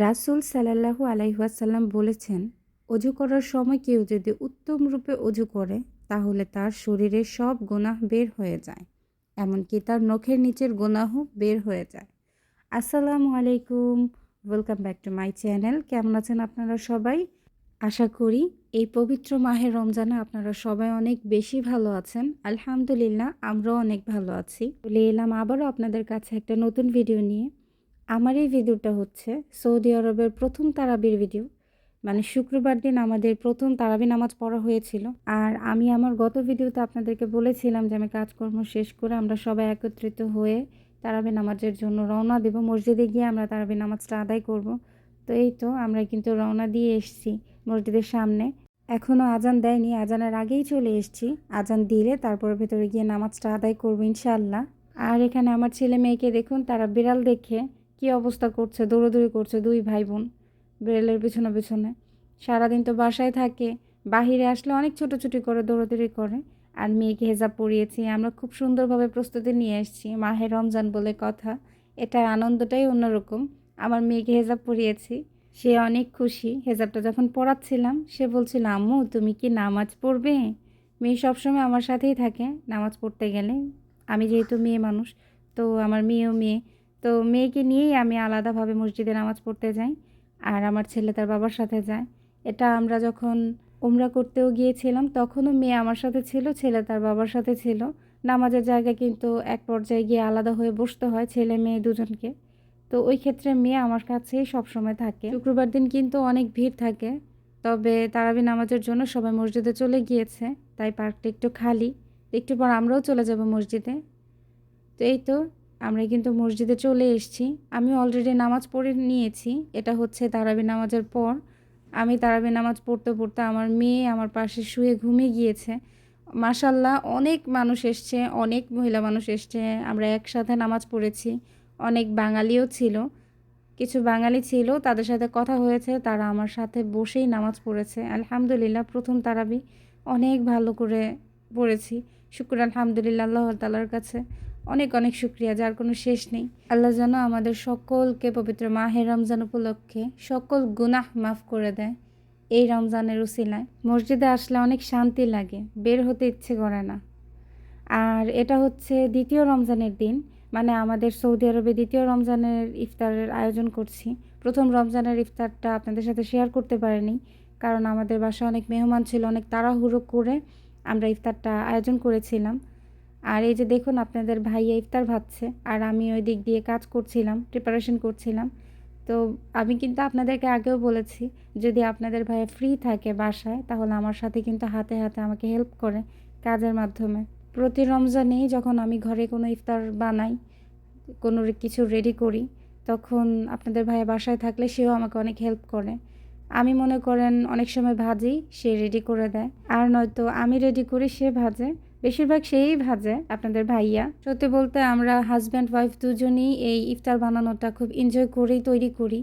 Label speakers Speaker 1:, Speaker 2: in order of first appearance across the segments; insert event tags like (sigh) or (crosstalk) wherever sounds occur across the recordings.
Speaker 1: রাসূল সাল্লাল্লাহু আলাইহাসাল্লাম বলেছেন অজু করার সময় কেউ যদি উত্তম রূপে অজু করে, তাহলে তার শরীরের সব গোনাহ বের হয়ে যায়। এমনকি তার নখের নিচের গুনাহ বের হয়ে যায়। আসসালামু আলাইকুম, welcome back to my channel. কেমন আছেন আপনারা সবাই? আশা করি এই পবিত্র মাহের রমজানে আপনারা সবাই অনেক বেশি ভালো আছেন। আলহামদুলিল্লাহ, আমরাও অনেক ভালো আছি। বলে এলাম আবারও আপনাদের কাছে একটা নতুন ভিডিও নিয়ে। আমার এই ভিডিওটা হচ্ছে সৌদি আরবের প্রথম তারাবির ভিডিও। মানে শুক্রবার দিন আমাদের প্রথম তারাবি নামাজ পড়া হয়েছিল। আর আমি আমার গত ভিডিওতে আপনাদেরকে বলেছিলাম যে আমি কাজকর্ম শেষ করে আমরা সবাই একত্রিত হয়ে তারাবি নামাজের জন্য রওনা দেব। মসজিদে গিয়ে আমরা তারাবি নামাজটা আদায় করব। তো এই তো আমরা কিন্তু রওনা দিয়ে এসেছি মসজিদের সামনে। এখনও আজান দেয়নি, আজানের আগেই চলে এসেছি। আজান দিলে তারপর ভেতরে গিয়ে নামাজটা আদায় করব ইনশাল্লাহ আর এখানে আমার ছেলে মেয়েকে দেখুন, তারা বিড়াল দেখে। কি অবস্থা করছে, দৌড়োদৌড়ি করছে দুই ভাই বোন বিড়ালের পিছনে পিছনে। সারাদিন তো বাসায় থাকে, বাহিরে আসলে অনেক ছোটোছুটি করে, দৌড়াদৌড়ি করে। আর মেয়েকে হেজাব পরিয়েছি, আমরা খুব সুন্দরভাবে প্রস্তুতি নিয়ে এসেছি মাহের রমজান বলে কথা। এটার আনন্দটাই অন্যরকম, আমার মেয়েকে হেজাব পরিয়েছি, সে অনেক খুশি। হেজাবটা যখন পড়াচ্ছিলাম সে বলছিল, আম্মু, তুমি কি নামাজ পড়বে? মেয়ে সবসময় আমার সাথেই থাকে, নামাজ পড়তে গেলে। আমি যেহেতু মেয়ে মানুষ, তো আমার মেয়েও মেয়ে তো মেয়েকে নিয়েই আমি আলাদাভাবে মসজিদে নামাজ পড়তে যাই আর আমার ছেলে তার বাবার সাথে যায়। এটা আমরা যখন উমরা করতেও গিয়েছিলাম, তখনও মেয়ে আমার সাথে ছিল, ছেলে তার বাবার সাথে ছিল। নামাজের জায়গা কিন্তু এক পর্যায়ে গিয়ে আলাদা হয়ে বসতে হয় ছেলে মেয়ে দুজনকে। তো ওই ক্ষেত্রে মেয়ে আমার কাছেই সবসময় থাকে। শুক্রবার দিন কিন্তু অনেক ভিড় থাকে, তবে তারাবি নামাজের জন্য সবাই মসজিদে চলে গিয়েছে, তাই পার্কটা একটু খালি। একটু পর আমরাও চলে যাব মসজিদে। তো এই তো আমরা কিন্তু মসজিদে চলে এসেছি। আমি অলরেডি নামাজ পড়ে নিয়েছি। এটা হচ্ছে তারাবি নামাজের পর। আমি তারাবি নামাজ পড়তে পড়তে আমার মেয়ে আমার পাশে শুয়ে ঘুমিয়ে গিয়েছে। মাসাল্লাহ অনেক মানুষ এসছে, অনেক মহিলা মানুষ এসছে। আমরা একসাথে নামাজ পড়েছি। অনেক বাঙালিও ছিল। কিছু বাঙালি ছিল, তাদের সাথে কথা হয়েছে। তারা আমার সাথে বসেই নামাজ পড়েছে। আলহামদুলিল্লাহ, প্রথম তারাবি অনেক ভালো করে পড়েছি। শুক্র আলহামদুলিল্লাহ, আল্লাহ তালার কাছে। অনেক অনেক শুক্রিয়া, যার কোনো শেষ নেই। আল্লাহ যেন আমাদের সকলকে পবিত্র মাহের রমজান উপলক্ষে সকল গুনাহ মাফ করে দেয় এই রমজানের উসিলায়। মসজিদে আসলে অনেক শান্তি লাগে, বের হতে ইচ্ছে করে না। আর এটা হচ্ছে দ্বিতীয় রমজানের দিন মানে আমাদের সৌদি আরবে দ্বিতীয় রমজানের ইফতারের আয়োজন করছি। প্রথম রমজানের ইফতারটা আপনাদের সাথে শেয়ার করতে পারিনি, কারণ আমাদের বাসায় অনেক মেহমান ছিল, অনেক তাড়াহুড়ো করে আমরা ইফতারটা আয়োজন করেছিলাম। আর এই যে দেখুন আপনাদের ভাইয়া ইফতার ভাবছে, আর আমি ওই দিক দিয়ে কাজ করছিলাম প্রিপারেশন করছিলাম। তো আমি কিন্তু আপনাদেরকে আগেও বলেছি, যদি আপনাদের ভাইয়া ফ্রি থাকে বাসায়, তাহলে আমার সাথে কিন্তু হাতে হাতে আমাকে হেল্প করে কাজের মাধ্যমে। প্রতি রমজানেই যখন আমি ঘরে কোনো ইফতার বানাই, কোনো কিছু রেডি করি, তখন আপনাদের ভাইয়া বাসায় থাকলে সেও আমাকে অনেক হেল্প করে। আমি মনে করেন অনেক সময় ভাজি, সে রেডি করে দেয়, আর নয়তো আমি রেডি করি সে ভাজে। বেশিরভাগ সেই ভাজে আপনাদের ভাইয়া। সত্যি বলতে আমরা হাজব্যান্ড ওয়াইফ দুজনই এই ইফতার বানানোটা খুব এনজয় করেই তৈরি করি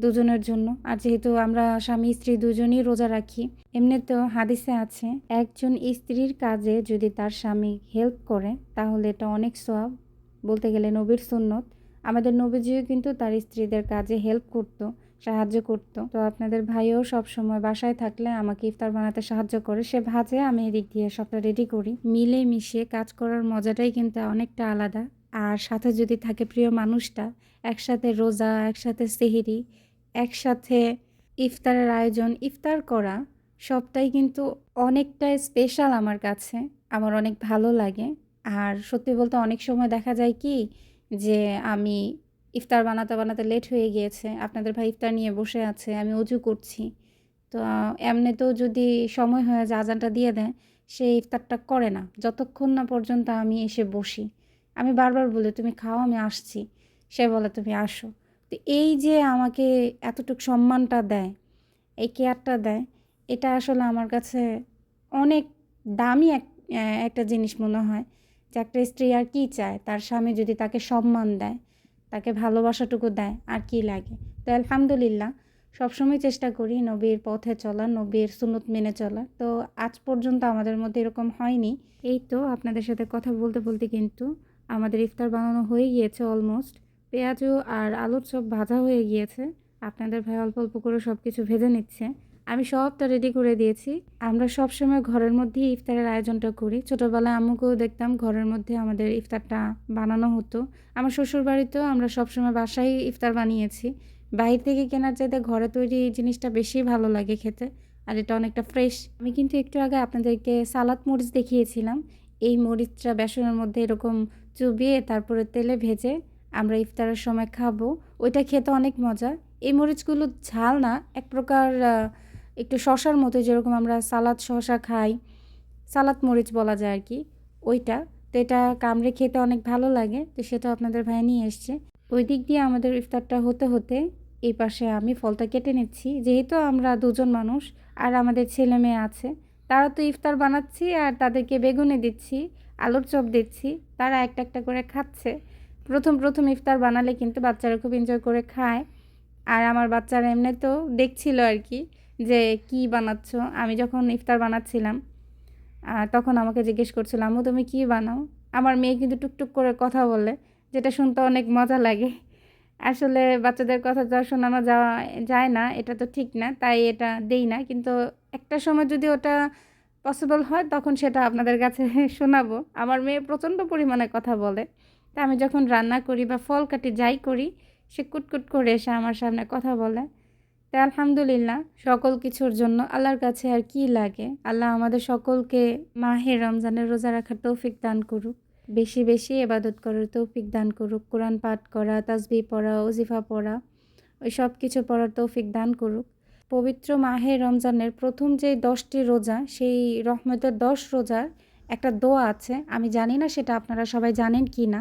Speaker 1: দুজনের জন্য। আর যেহেতু আমরা স্বামী, স্ত্রী দুজনই রোজা রাখি, এমনিতেও হাদিসে আছে, একজন স্ত্রীর কাজে যদি তার স্বামী হেল্প করে, তাহলে এটা অনেক সব বলতে গেলে নবীর সুন্নত। আমাদের নবীজিও কিন্তু তার স্ত্রীদের কাজে হেল্প করতো। সাহায্য করতো। তো আপনাদের ভাইও সব সময় বাসায় থাকলে আমাকে ইফতার বানাতে সাহায্য করে। সে ভাজে, আমি এদিক দিয়ে সবটা রেডি করি। মিলে মিশে কাজ করার মজাটাই কিন্তু অনেকটা আলাদা। আর সাথে যদি থাকে প্রিয় মানুষটা, একসাথে রোজা, একসাথে সেহিরি, একসাথে ইফতারের আয়োজন, ইফতার করা, সবটাই কিন্তু অনেকটাই স্পেশাল আমার কাছে। আমার অনেক ভালো লাগে। আর সত্যি বলতে অনেক সময় দেখা যায় কি, যে আমি ইফতার বানাতে বানাতে লেট হয়ে গিয়েছে। আপনাদের ভাই ইফতার নিয়ে বসে আছে, আমি অজু করছি। তো, এমনিতেও যদি সময় হয়ে যায় আজানটা দিয়ে দেয়, সে ইফতারটা করে না। যতক্ষণ না পর্যন্ত আমি এসে বসি। আমি বারবার বলি, তুমি খাও, আমি আসছি। সে বলে, তুমি আসো। তো এই যে আমাকে এতটুকু সম্মানটা দেয়, এই কেয়ারটা দেয়, এটা আসলে আমার কাছে অনেক দামি এক একটা জিনিস মনে হয় যে একটা স্ত্রী আর কী চায়? তার স্বামী যদি তাকে সম্মান দেয় তাকে ভালোবাসাটুকু দেয়, আর কি লাগে। তো আলহামদুলিল্লাহ, সবসময় চেষ্টা করি নবীর পথে চলা নবীর সুনত মেনে চলা তো আজ পর্যন্ত আমাদের মধ্যে এরকম হয়নি। এই তো আপনাদের সাথে কথা বলতে বলতে কিন্তু আমাদের ইফতার বানানো হয়ে গিয়েছে অলমোস্ট পেঁয়াজও আর আলুর চপ ভাজা হয়ে গিয়েছে। আপনাদের ভাই অল্প অল্প করে সব কিছু ভেজে নিচ্ছে। আমি সবটা রেডি করে দিয়েছি। আমরা সব সময় ঘরের মধ্যেই ইফতারের আয়োজনটা করি। ছোটোবেলায় আম্মুকেও দেখতাম ঘরের মধ্যে আমাদের ইফতারটা বানানো হতো। আমার শ্বশুর বাড়িতেও আমরা সবসময় বাসায় ইফতার বানিয়েছি। বাইরে থেকে কেনার চাইতে ঘরে তৈরি জিনিসটা বেশি ভালো লাগে খেতে, আর এটা অনেকটা ফ্রেশ আমি কিন্তু একটু আগে আপনাদেরকে সালাদ মরিচ দেখিয়েছিলাম। এই মরিচটা বেসনের মধ্যে এরকম চুবিয়ে তারপরে তেলে ভেজে আমরা ইফতারের সময় খাব। ওইটা খেতে অনেক মজা এই মরিচগুলো ঝাল না, এক প্রকার একটু শশার মতো যেরকম আমরা সালাদ, শশা খাই, সালাদ মরিচ বলা যায় আর কি, ওইটা। তো এটা কামড়ে খেতে অনেক ভালো লাগে, তো সেটা আপনাদের ভাই নিয়ে এসছে। ওই দিক দিয়ে আমাদের ইফতারটা হতে হতে এই পাশে আমি ফলটা কেটে নিচ্ছি। যেহেতু আমরা দুজন মানুষ আর আমাদের ছেলে মেয়ে আছে, তারা তো ইফতার বানাচ্ছি আর তাদেরকে বেগুনে দিচ্ছি, আলুর চপ দিচ্ছি, তারা একটা একটা করে খাচ্ছে। প্রথম প্রথম ইফতার বানালে কিন্তু বাচ্চারা খুব এনজয় করে খায়। আর আমার বাচ্চারা এমনি তো দেখছিল আর কি যে, কি বানাচ্ছ? আমি যখন ইফতার বানাচ্ছিলাম তখন আমাকে জিজ্ঞেস করছিল, আম্মু, তুমি কি বানাও? আমার মেয়ে কিন্তু টুকটুক করে কথা বলে, যেটা শুনতে অনেক মজা লাগে। আসলে বাচ্চাদের কথা যা শোনানো যাওয়া যায় না, এটা তো ঠিক না, তাই এটা দেই না। কিন্তু একটা সময় যদি ওটা পসিবল হয়, তখন সেটা আপনাদের কাছে (laughs) শোনাবো। আমার মেয়ে প্রচণ্ড পরিমাণে কথা বলে। তা আমি যখন রান্না করি বা ফল কাটি যাই করি, সে কুটকুট করে এসে আমার সামনে কথা বলে। তাই আলহামদুলিল্লাহ, সকল কিছুর জন্য আল্লাহর কাছে আর কি লাগে? আল্লাহ আমাদের সকলকে মাহে রমজানের রোজা রাখার তৌফিক দান করুক। বেশি বেশি এবাদত করার তৌফিক দান করুক। কোরআন পাঠ করা তাসবি পড়া, ওজিফা পড়া, ওই সব কিছু পড়ার তৌফিক দান করুক। পবিত্র মাহে রমজানের প্রথম যে দশটি রোজা, সেই রহমতের দশ রোজার একটা দোয়া আছে। আমি জানি না সেটা আপনারা সবাই জানেন কি না।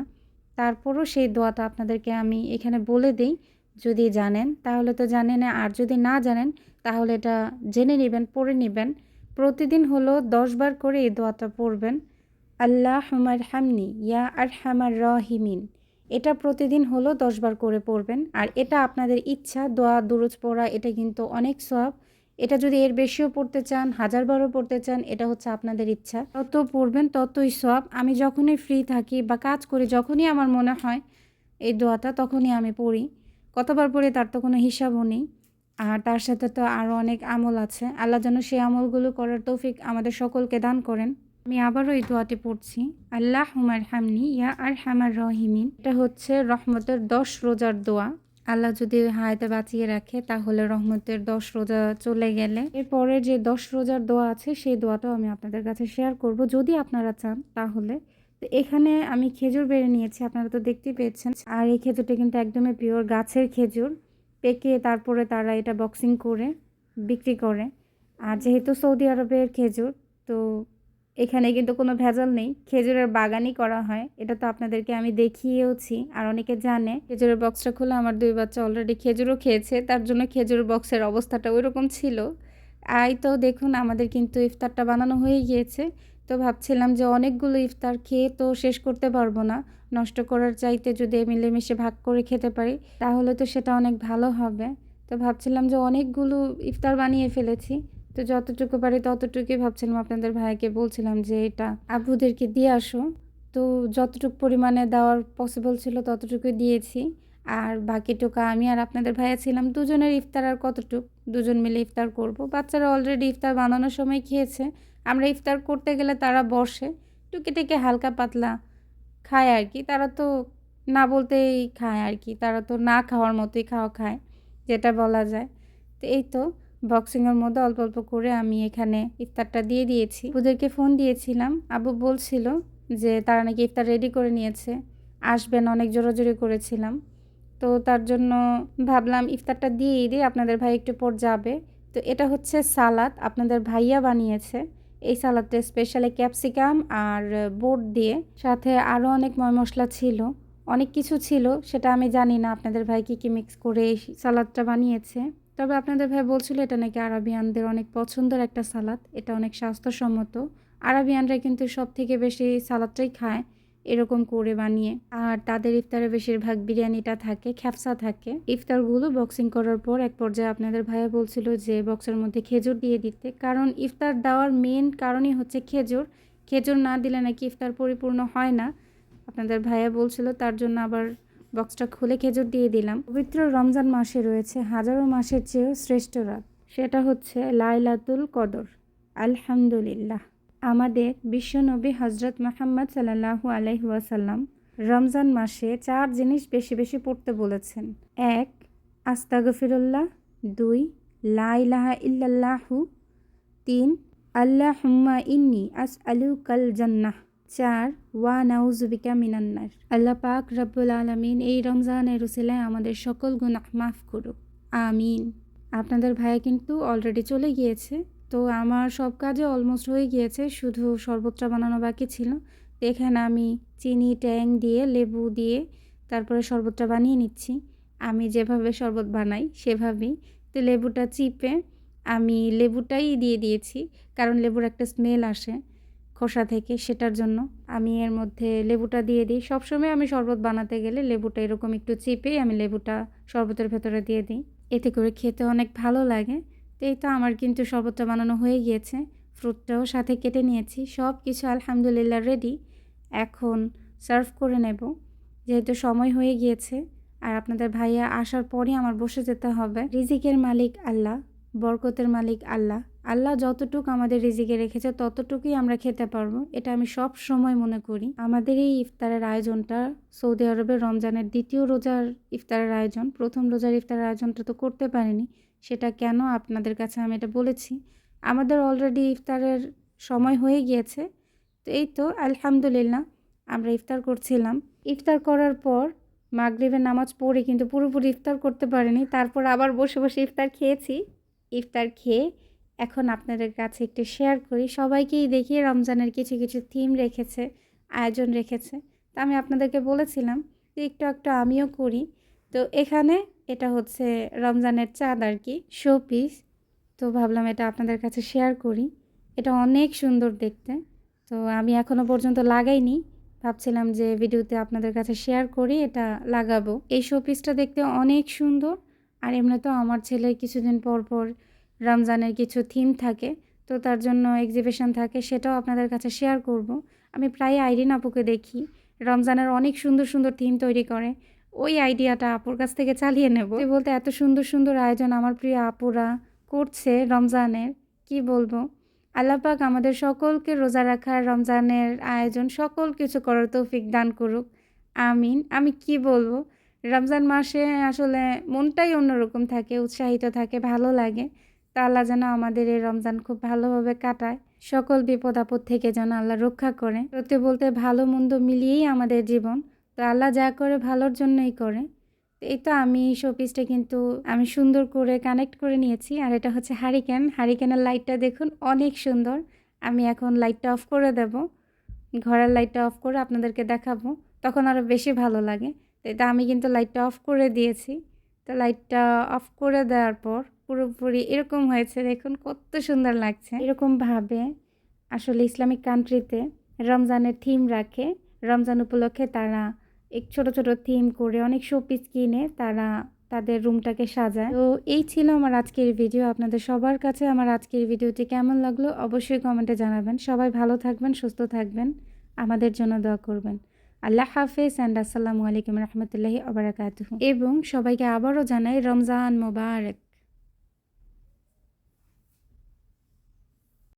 Speaker 1: তারপরও সেই দোয়াটা আপনাদেরকে আমি এখানে বলে দিই। যদি জানেন, তাহলে তো জানেন। আর যদি না জানেন, তাহলে এটা জেনে নেবেন, পড়ে নেবেন। প্রতিদিন হলো দশবার করে এই দোয়াটা পড়বেন। আল্লাহ হুমার হামনি ইয়া আর হামার রহিমিন। এটা প্রতিদিন হলো দশবার করে পড়বেন। আর এটা আপনাদের ইচ্ছা, দোয়া, দুরুজ পড়া, এটা কিন্তু অনেক সব এটা যদি এর বেশিও পড়তে চান হাজারবারও পড়তে চান, এটা হচ্ছে আপনাদের ইচ্ছা। তত পড়বেন ততই সব আমি যখনই ফ্রি থাকি বা কাজ করি, যখনই আমার মনে হয় এই দোয়াটা, তখনই আমি পড়ি। কতবার পড়ি তার তো কোনো হিসাবও নেই। আর তার সাথে তো আরও অনেক আমল আছে। আল্লাহ যেন সেই আমলগুলো করার তৌফিক আমাদের সকলকে দান করেন। আমি আবারও এই দোয়াটি পড়ছি, আল্লাহ হুমার হামনি, ইয়া আর হামার রহিমিন। এটা হচ্ছে রহমতের দশ রোজার দোয়া। আল্লাহ যদি হায়াতে বাঁচিয়ে রাখে, তাহলে রহমতের দশ রোজা চলে গেলে। এরপরে যে দশ রোজার দোয়া আছে, সেই দোয়াটাও আমি আপনাদের কাছে শেয়ার করব। যদি আপনারা চান, তাহলে তো এখানে আমি খেজুর বেড়ে নিয়েছি, আপনারা তো দেখতেই পেয়েছেন। আর এই খেজুরটা কিন্তু একদমই পিওর গাছের খেজুর। পেকে তারপরে তারা এটা বক্সিং করে, বিক্রি করে। আর যেহেতু সৌদি আরবের খেজুর, তো এখানে কিন্তু কোনো ভেজাল নেই। খেজুরের বাগানই করা হয়। এটা তো আপনাদেরকে আমি দেখিয়েওছি, আর অনেকে জানে, খেজুরের বক্সটা খুলে আমার দুই বাচ্চা অলরেডি খেজুরও খেয়েছে, তার জন্য খেজুরের বক্সের অবস্থাটা ওই রকম ছিল। আই তো দেখুন, আমাদের কিন্তু ইফতারটা বানানো হয়ে গিয়েছে। তো ভাবছিলাম যে অনেকগুলো ইফতার খেয়ে তো শেষ করতে পারব না। নষ্ট করার চাইতে যদি মিলেমিশে ভাগ করে খেতে পারি, তাহলে তো সেটা অনেক ভালো হবে। তো ভাবছিলাম যে অনেকগুলো ইফতার বানিয়ে ফেলেছি। তো যতটুকু পারি ততটুকুই ভাবছিলাম আপনাদের ভাইকে বলছিলাম যে এটা আবুদেরকে দিয়ে আসো। তো যতটুকু পরিমাণে দেওয়ার পসিবল ছিল ততটুকুই দিয়েছি। আর বাকিটুকু আমি আর আপনাদের ভাইয়া ছিলাম দুজনের ইফতার আর কতটুক? দুজন মিলে ইফতার করব। বাচ্চারা অলরেডি ইফতার বানানোর সময় খেয়েছে। আমরা ইফতার করতে গেলে তারা বসে, টুকে টেকে হালকা পাতলা খায় আর কি। তারা তো না বলতেই খায় আর কি। তারা তো না খাওয়ার মতোই খাওয়া খায়, যেটা বলা যায়। তো এই তো বক্সিংয়ের মধ্যে অল্প অল্প করে আমি এখানে ইফতারটা দিয়ে দিয়েছি। ওদেরকে ফোন দিয়েছিলাম। আবু বলছিল যে, তারা নাকি ইফতার রেডি করে নিয়েছে। আসবেন, অনেক জোরাজোরি করেছিলাম। তো তার জন্য ভাবলাম ইফতারটা দিয়েই দিই, আপনাদের ভাই একটু পর যাবে। তো এটা হচ্ছে সালাদ, আপনাদের ভাইয়া বানিয়েছে। এই সালাদটা স্পেশালি ক্যাপসিকাম আর বোট দিয়ে। সাথে আরও অনেক ময় মশলা ছিল। অনেক কিছু ছিল, সেটা আমি জানি না আপনাদের ভাই কী কী মিক্স করে এই সালাদটা বানিয়েছে। তবে আপনাদের ভাই বলছিল এটা নাকি আরাবিয়ানদের অনেক পছন্দের একটা সালাদ। এটা অনেক স্বাস্থ্যসম্মত। আরাবিয়ানরা কিন্তু সব থেকে বেশি সালাদটাই খায়। এরকম করে বানিয়ে। আর তাদের ইফতারে বেশিরভাগ বিরিয়ানিটা থাকে, খ্যাপসা থাকে। ইফতারগুলো বক্সিং করার পর এক পর্যায়ে আপনাদের ভাইয়া বলছিল যে বক্সের মধ্যে খেজুর দিয়ে দিতে। কারণ ইফতার দেওয়ার মেন কারণই হচ্ছে খেজুর। খেজুর না দিলে নাকি ইফতার পরিপূর্ণ হয় না। আপনাদের ভাইয়া বলছিল তার জন্য আবার বক্সটা খুলে খেজুর দিয়ে দিলাম। পবিত্র রমজান মাসে রয়েছে হাজারো মাসের চেয়েও শ্রেষ্ঠ রাত। সেটা হচ্ছে লাইলাতুল কদর। আলহামদুলিল্লাহ। আমাদের বিশ্বনবী হজরত মোহাম্মদ সাল্লাহু আলাইহি ওয়াসাল্লাম রমজান মাসে চার জিনিস বেশি বেশি পড়তে বলেছেন। এক, আস্তাগফিরুল্লাহ। দুই, লা ইলাহা ইল্লাল্লাহু। তিন আল্লাহ হুম্মা ইন্নি আস আলু কাল জান্নাহ। চার, ওয়া নাউজুবিকা মিনান্নার আল্লাহ পাক রব্বুল আলমিন এই রমজানের রুসিলায় আমাদের সকল গুনাহ মাফ করুক। আমিন। আপনাদের ভাইয়া কিন্তু অলরেডি চলে গিয়েছে। তো আমার সব কাজে অলমোস্ট হয়ে গিয়েছে, শুধু শরবতটা বানানো বাকি ছিল। তো এখানে আমি চিনি, ট্যাং দিয়ে, লেবু দিয়ে তারপরে শরবতটা বানিয়ে নিচ্ছি। আমি যেভাবে শরবত বানাই সেভাবেই। তো লেবুটা চিপে আমি লেবুটাই দিয়ে দিয়েছি, কারণ লেবুর একটা স্মেল আসে খোসা থেকে সেটার জন্য। আমি এর মধ্যে লেবুটা দিয়ে দিই। সবসময় আমি শরবত বানাতে গেলে লেবুটা এরকম একটু চিপেই আমি লেবুটা শরবতের ভেতরে দিয়ে দিই। এতে করে খেতে অনেক ভালো লাগে। এই তো আমার কিন্তু শরবতটা বানানো হয়ে গিয়েছে। ফ্রুটটাও সাথে কেটে নিয়েছি। সব কিছু আলহামদুলিল্লাহ রেডি এখন সার্ভ করে নেব। যেহেতু সময় হয়ে গিয়েছে, আর আপনাদের ভাইয়া আসার পরই আমার বসে যেতে হবে। রিজিকের মালিক আল্লাহ, বরকতের মালিক আল্লাহ। আল্লাহ যতটুকু আমাদের রিজিকে রেখেছে, ততটুকুই আমরা খেতে পারব। এটা আমি সব সময় মনে করি। আমাদের এই ইফতারের আয়োজনটা সৌদি আরবের রমজানের দ্বিতীয় রোজার ইফতারের আয়োজন। প্রথম রোজার ইফতারের আয়োজনটা তো করতে পারিনি। সেটা কেন আপনাদের কাছে আমি এটা বলেছি? আমাদের অলরেডি ইফতারের সময় হয়ে গিয়েছে। তো এই তো আলহামদুলিল্লাহ, আমরা ইফতার করছিলাম। ইফতার করার পর মাগরিবের নামাজ পড়ে কিন্তু পুরোপুরি ইফতার করতে পারিনি। তারপর আবার বসে বসে ইফতার খেয়েছি। ইফতার খেয়ে এখন আপনাদের কাছে একটু শেয়ার করি। সবাইকেই দেখিয়ে রমজানের কিছু কিছু থিম রেখেছে, আয়োজন রেখেছে। তা আমি আপনাদেরকে বলেছিলাম যে একটু একটু আমিও করি। তো এখানে এটা হচ্ছে রমজানের চাঁদ আর কি শো পিস তো ভাবলাম এটা আপনাদের কাছে শেয়ার করি। এটা অনেক সুন্দর দেখতে। তো আমি এখনও পর্যন্ত লাগাইনি। ভাবছিলাম যে ভিডিওতে আপনাদের কাছে শেয়ার করি, এটা লাগাবো। এই শো পিসটা দেখতে অনেক সুন্দর। আর এমনিতেও আমার ছেলের কিছুদিন পর পর রমজানের কিছু থিম থাকে। তো তার জন্য এক্সিবিশন থাকে, সেটাও আপনাদের কাছে শেয়ার করব। আমি প্রায় আইরিন আপুকে দেখি। রমজানের অনেক সুন্দর সুন্দর থিম তৈরি করে। ওই আইডিয়াটা আপুর কাছ থেকে চালিয়ে নেব। বলতে, এত সুন্দর সুন্দর আয়োজন আমার প্রিয় আপুরা করছে রমজানের, কি বলব? আল্লাপাক আমাদের সকলকে রোজা রাখার রমজানের আয়োজন সকল কিছু করার তৌফিক দান করুক। আমিন। আমি কি বলব? রমজান মাসে আসলে মনটাই অন্যরকম থাকে, উৎসাহিত থাকে, ভালো লাগে। তা আল্লাহ যেন আমাদের এই রমজান খুব ভালোভাবে কাটায়। সকল বিপদ আপদ থেকে যেন আল্লাহ রক্ষা করে। সত্যি বলতে ভালো মন্দ মিলিয়েই আমাদের জীবন। তো আল্লাহ যা করে ভালোর জন্যই করে। এই তো আমি শোপিসটা কিন্তু আমি সুন্দর করে কানেক্ট করে নিয়েছি। আর এটা হচ্ছে হারিকেন হারিকেনের লাইটটা দেখুন, অনেক সুন্দর। আমি এখন লাইটটা অফ করে দেব। ঘরের লাইটটা অফ করে আপনাদেরকে দেখাবো। তখন আরও বেশি ভালো লাগে। তো এটা আমি কিন্তু লাইটটা অফ করে দিয়েছি। তো লাইটটা অফ করে দেওয়ার পর পুরোপুরি এরকম হয়েছে, দেখুন কত সুন্দর লাগছে। এরকমভাবে আসলে ইসলামিক কান্ট্রিতে রমজানের থিম রাখে। রমজান উপলক্ষে তারা এক ছোট ছোট থিম করে অনেক শোপিস কিনে তারা তাদের রুমটাকে সাজায়। তো এই ছিল আমার আজকের ভিডিও আপনাদের সবার কাছে আমার আজকের ভিডিওটি কেমন লাগল অবশ্যই কমেন্টে জানাবেন। সবাই ভালো থাকবেন, সুস্থ থাকবেন। আমাদের জন্য দোয়া করবেন। আল্লাহ হাফেজ অ্যান্ড আসসালামু আলাইকুম রহমতুল্লাহি আবরাকাত এবং সবাইকে আবারও জানাই রমজান মোবারক।